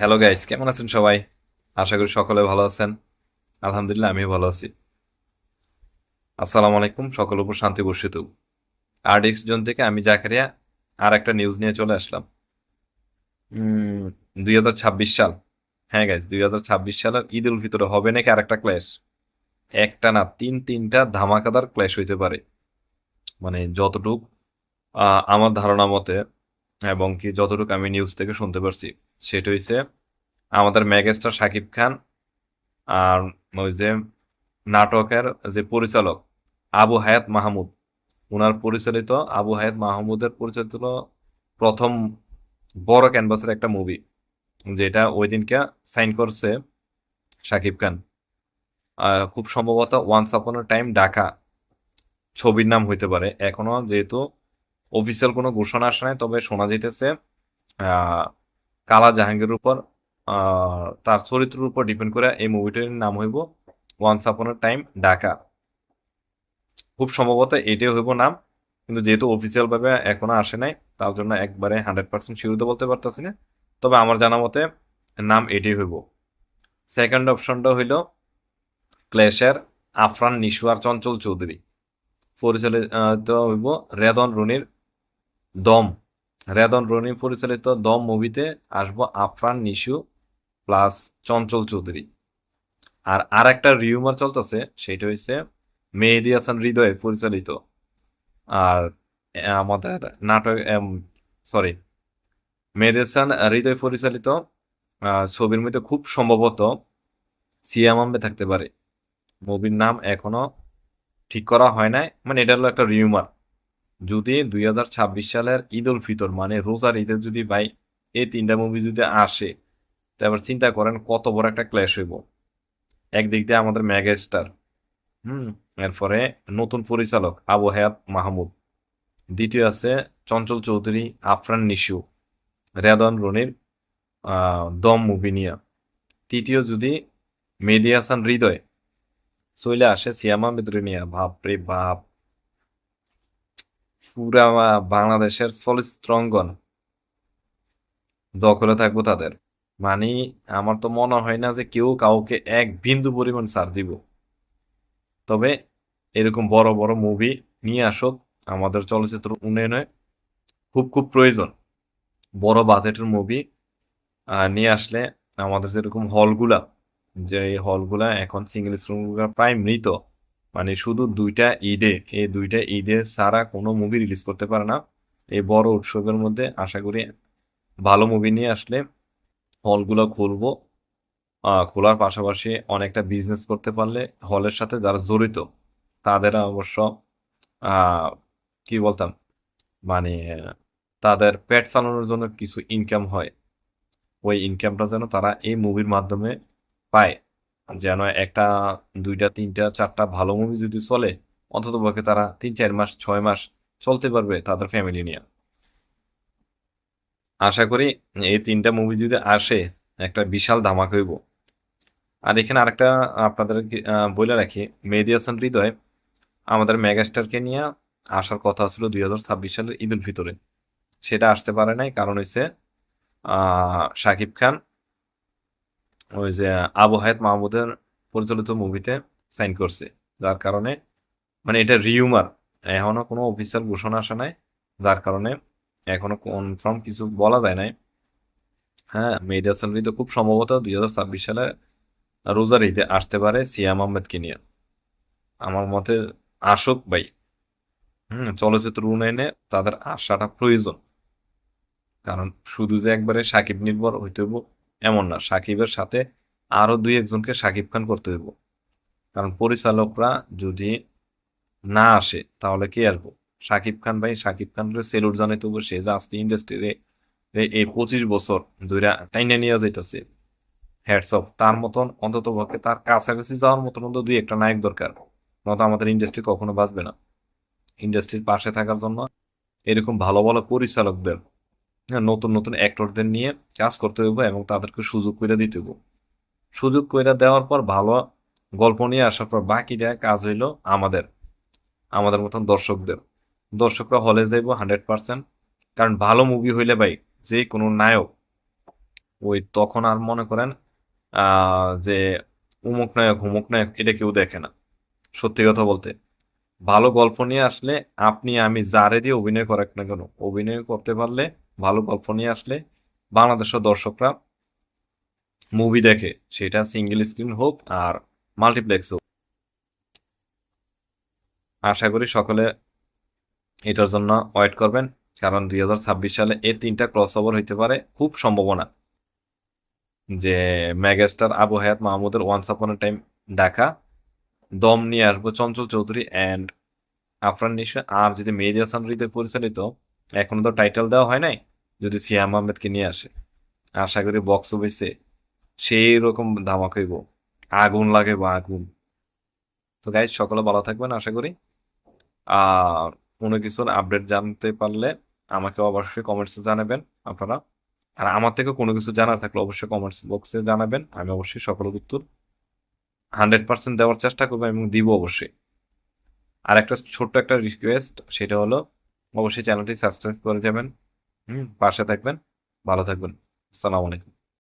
Hello guys কেমন আছেন সবাই? আশা করি সকলে ভালো আছেন। আলহামদুলিল্লাহ, আমিও ভালো আছি। আসসালামু আলাইকুম, সকল উপর শান্তি বর্ষিত আরডিএক্স জোন থেকে আমি জাকারিয়া আর একটা নিউজ নিয়ে চলে আসলাম। দুই হাজার ছাব্বিশ সাল। হ্যাঁ গাইস দুই হাজার ছাব্বিশ সালের ঈদ উল ফিতরে হবে নাকি আর একটা ক্ল্যাশ একটা না, তিন তিনটা ধামাকাদার ক্ল্যাশ হইতে পারে। মানে যতটুক আমার ধারণা মতে এবং কি যতটুকু আমি নিউজ থেকে শুনতে পারছি সেটা হইছে আমাদের মেগাস্টার শাকিব খান আর ওই যে নাটকের যে পরিচালক আবু হায়াত মাহমুদ ওনার পরিচালিত আবু হায়াত মাহমুদের পরিচালিত প্রথম বড় ক্যানভাসের একটা মুভি যেটা ওই দিনকে সাইন করছে শাকিব খান। খুব সম্ভবত ওয়ান্স আপন টাইম ঢাকা ছবির নাম হইতে পারে। এখনও যেহেতু অফিসিয়াল কোনো ঘোষণা আসে নাই তবে শোনা যাইতেছে আহ, কালা জাহাঙ্গীরের উপর তার চরিত্রের উপর ডিপেন্ড করে এই মুভিটির নাম হইব ওয়ান্স আপন টাইম ঢাকা খুব সম্ভবত এটাই হইব নাম, কিন্তু যেহেতু অফিসিয়াল ভাবে এখনও আসে নাই, তার জন্য একবারে হান্ড্রেড পার্সেন্ট শিওর বলতে পারতেছি না। তবে আমার জানা মতে নাম এটাই হইব। সেকেন্ড অপশনটা হইল ক্লেশের আফরান নিশুয়ার চঞ্চল চৌধুরী। পরিচালিত হইব রেদন রুনির দম। রেদন রনি পরিচালিত দম মুভিতে আসব আফরান, নিশু, প্লাস চঞ্চল চৌধুরী। আর আর একটা রিউমার চলতেছে, সেটা হচ্ছে মেহেদি হাসান হৃদয় পরিচালিত। আর আমাদের নাটক সরি মেহেদি হাসান হৃদয় পরিচালিত ছবির মধ্যে খুব সম্ভবত সিয়াম আহমেদ থাকতে পারে। মুভির নাম এখনও ঠিক করা হয় নাই মানে এটা হলো একটা রিউমার যদি দুই হাজার ছাব্বিশ সালের ঈদ উল ফিতর মানে রোজার ঈদের যদি ভাই এই তিনটা মুভি যদি আসে তারপর চিন্তা করেন কত বড় একটা ক্ল্যাশ হইব। একদিক দিয়ে আমাদের ম্যাগাস্টার হুম, এরপরে নতুন পরিচালক আবু হায়াত মাহমুদ। দ্বিতীয় আছে চঞ্চল চৌধুরী, আফরান নিশু রেদন রনির দম মুভি নিয়ে। তৃতীয় যদি মেহেদি হাসান হৃদয় চলে আসে সিয়াম আহমেদ নিয়ে বাপ রে বাপ পুরা বাংলাদেশের চলচ্চিত্রাঙ্গন দখলে থাকব তাদের। মানে আমার তো মনে হয় না যে কেউ কাউকে এক বিন্দু পরিমাণ ছাড় দিব। তবে এরকম বড় বড় মুভি নিয়ে আসুক, আমাদের চলচ্চিত্র উন্নয়নে খুব খুব প্রয়োজন। বড় বাজেটের মুভি নিয়ে আসলে আমাদের যেরকম হলগুলা যে হলগুলা এখন সিঙ্গেল স্ক্রিনগুলো প্রায় মৃত। মানে শুধু দুইটা ঈদে এই দুইটা ঈদে ছাড়া কোনো মুভি রিলিজ করতে পারে না। এই বড় উৎসবের মধ্যে আশা করি ভালো মুভি নিয়ে আসলে হলগুলো খুলবো। খোলার পাশাপাশি অনেকটা বিজনেস করতে পারলে হলের সাথে যারা জড়িত তাদের অবশ্য কি বলতাম? মানে তাদের পেট চালানোর জন্য কিছু ইনকাম হয়। ওই ইনকামটা যেন তারা এই মুভির মাধ্যমে পায়। যেন একটা, দুইটা, তিনটা, চারটা ভালো মুভি যদি চলে অন্তত পক্ষে তারা তিন, চার মাস, ছয় মাস চলতে পারবে তাদের ফ্যামিলি নিয়ে। আশা করি এই তিনটা মুভি যদি আসে, একটা বিশাল ধামাক হইব। আর এখানে আরেকটা আপনাদের বলে রাখি মেহেদি হাসান হৃদয় আমাদের মেগাস্টারকে নিয়ে আসার কথা ছিল দুই হাজার ছাব্বিশ সালের ঈদ উল ফিতরে সেটা আসতে পারে নাই, কারণ আহ, শাকিব খান ওই যে আবু হায়াত মাহমুদের পরিচালিত মুভিতে সাইন করছে। যার কারণে মানে এটা রিউমার, এখনও কোনো অফিসিয়াল ঘোষণা আসে নাই। যার কারণে এখনও কনফার্ম কিছু বলা যায় নাই। হ্যাঁ মেহেদি হাসান হৃদয় খুব সম্ভবত দুই হাজার ছাব্বিশ সালে রোজার ঈদে আসতে পারে সিয়াম আহমেদকে নিয়ে। আমার মতে আসুক ভাই, হুম, চলচ্চিত্র উন্নয়নে তাদের আসাটা প্রয়োজন। কারণ শুধু যে একবারে সাকিব নির্ভর হইতে এমন না, সাকিবের সাথে আরও দুই একজনকে সাকিব খান করতে হইব। কারণ পরিচালকরা যদি না আসে, তাহলে কে আসব? সাকিব খান ভাই, সাকিব খানকে সেলুট জানাইতে হইব। সে যে আজকে ইন্ডাস্ট্রিতে এই পঁচিশ বছর দুইটা টাইনে নিয়ে যাইতেছে। হ্যাটস অফ তার মতন অন্তত পক্ষে তার কাছাকাছি যাওয়ার মতন অন্তত দুই একটা নায়ক দরকার। নয়তো আমাদের ইন্ডাস্ট্রি কখনো বাঁচবে না। ইন্ডাস্ট্রির পাশে থাকার জন্য এরকম ভালো ভালো পরিচালকদের নতুন নতুন অ্যাক্টরদের নিয়ে কাজ করতে হইব এবং তাদেরকে সুযোগ করে দিতে হইব। সুযোগ করে দেওয়ার পর ভালো গল্প নিয়ে আসার পর বাকিটা কাজ হইল আমাদের আমাদের মতন দর্শকদের। দর্শকরা হলে যাইব হান্ড্রেড পার্সেন্ট কারণ ভালো মুভি হইলে ভাই, যে কোনো নায়ক, ওই তখন আর মনে করেন যে উমুক নায়ক, হুমুক নায়ক, এটা কেউ দেখে না। সত্যি কথা বলতে। ভালো গল্প নিয়ে আসলে আপনি, আমি, যারে দিয়ে অভিনয় করেন না কেন, অভিনয় করতে পারলে ভালো গল্প নিয়ে আসলে বাংলাদেশের দর্শকরা মুভি দেখে, সেটা সিঙ্গেল স্ক্রিন হোক আর মাল্টিপ্লেক্স হোক। আশা করি সকলে এটার জন্য ওয়েট করবেন, কারণ দুই হাজার ছাব্বিশ সালে এ তিনটা ক্রস ওভার হইতে পারে, খুব সম্ভাবনা যে মেগাস্টার আবু হায়াত মাহমুদের ওয়ান্স আপন এ টাইম ঢাকা, দম নিয়ে আসব চঞ্চল চৌধুরী অ্যান্ড আফরান নিশা, আর যদি মেহেদি হাসান হৃদয় পরিচালিত এখনও তো টাইটেল দেওয়া হয় নাই, যদি সিয়াম আহমেদকে নিয়ে আসে। আশা করি বক্স অফিসে সেই রকম ধামাক হইব। আগুন লাগে বা আগুন। তো গাইজ সকলে ভালো থাকবেন, আশা করি। আর কোনো কিছুর আপডেট জানতে পারলে আমাকে অবশ্যই কমেন্টসে জানাবেন আপনারা। আর আমার থেকে কোনো কিছু জানার থাকলে অবশ্যই কমেন্টস বক্সে জানাবেন, আমি অবশ্যই সকল উত্তর হান্ড্রেড পার্সেন্ট দেওয়ার চেষ্টা করব এবং দিব অবশ্যই। আর একটা ছোট্ট একটা রিকোয়েস্ট সেটা হলো অবশ্যই চ্যানেলটি সাবস্ক্রাইব করে যাবেন। হুম পাশে থাকবেন। ভালো থাকবেন। আসসালামু আলাইকুম।